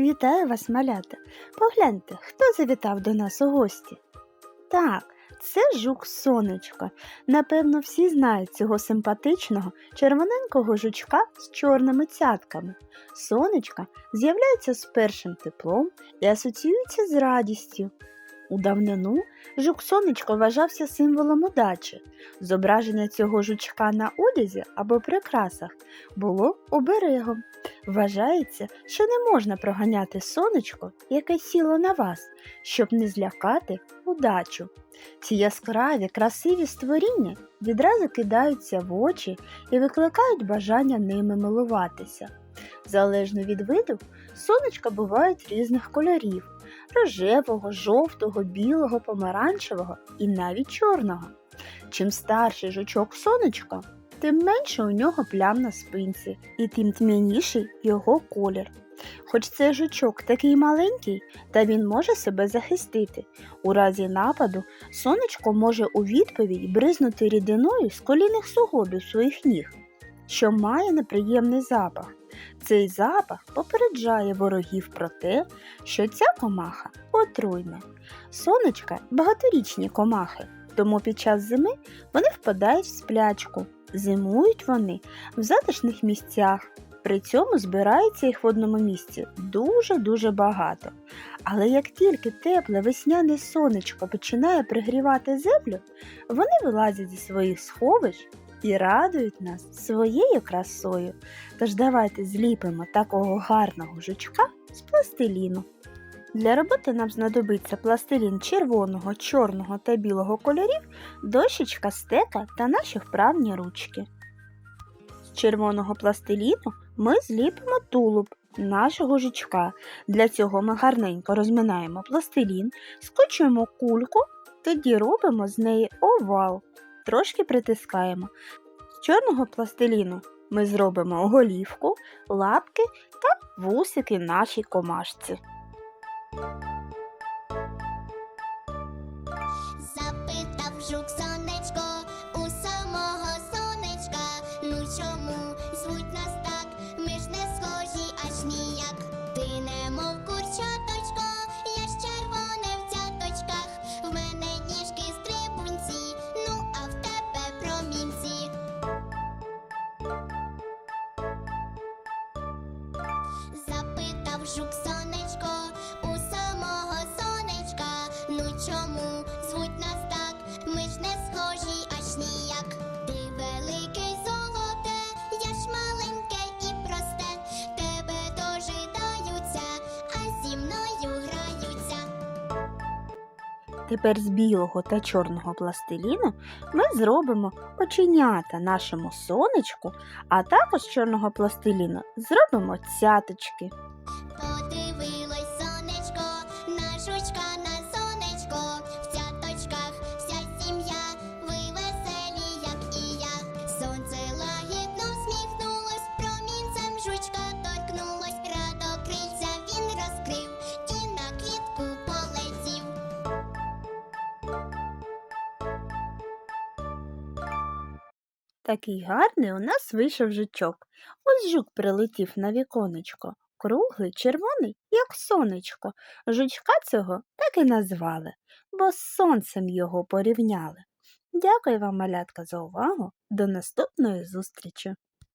Вітаю вас, малята. Погляньте, хто завітав до нас у гості. Так, це жук сонечко. Напевно, всі знають цього симпатичного червоненького жучка з чорними цятками. Сонечка з'являється з першим теплом і асоціюється з радістю. У давнину жук сонечко вважався символом удачі. Зображення цього жучка на одязі або прикрасах було оберегом. Вважається, що не можна проганяти сонечко, яке сіло на вас, щоб не злякати удачу. Ці яскраві, красиві створіння відразу кидаються в очі і викликають бажання ними милуватися. Залежно від виду, сонечка бувають різних кольорів рожевого, жовтого, білого, помаранчевого і навіть чорного. Чим старший жучок сонечка, тим менше у нього плям на спинці, і тим тьмяніший його колір. Хоч цей жучок такий маленький, та він може себе захистити. У разі нападу сонечко може у відповідь бризнути рідиною з колінних суглобів своїх ніг, що має неприємний запах. Цей запах попереджає ворогів про те, що ця комаха отруйна. Сонечка багаторічні комахи, тому під час зими вони впадають в сплячку. Зимують вони в затишних місцях. При цьому збирається їх в одному місці дуже-дуже багато. Але як тільки тепле весняне сонечко починає пригрівати землю, вони вилазять зі своїх сховищ і радують нас своєю красою. Тож давайте зліпимо такого гарного жучка з пластиліну. Для роботи нам знадобиться пластилін червоного, чорного та білого кольорів, дощечка, стека та наші вправні ручки. З червоного пластиліну ми зліпимо тулуб нашого жучка. Для цього ми гарненько розминаємо пластилін, скочуємо кульку, тоді робимо з неї овал, трошки притискаємо. З чорного пластиліну ми зробимо голівку, лапки та вусики нашій комашці. Запитав жук Запитав жук сонечко у самого сонечка. Ну чому звуть нас так? Ми ж не схожі аж ніяк. Ти великий золоте, я ж маленьке і просте. Тебе дожидаються, а зі мною граються. Тепер з білого та чорного пластиліну ми зробимо оченята нашому сонечку, а також з чорного пластиліну зробимо цяточки. Такий гарний у нас вийшов жучок. Ось жук прилетів на віконечко. Круглий, червоний, як сонечко. Жучка цього так і назвали, бо з сонцем його порівняли. Дякую вам, малятка, за увагу. До наступної зустрічі!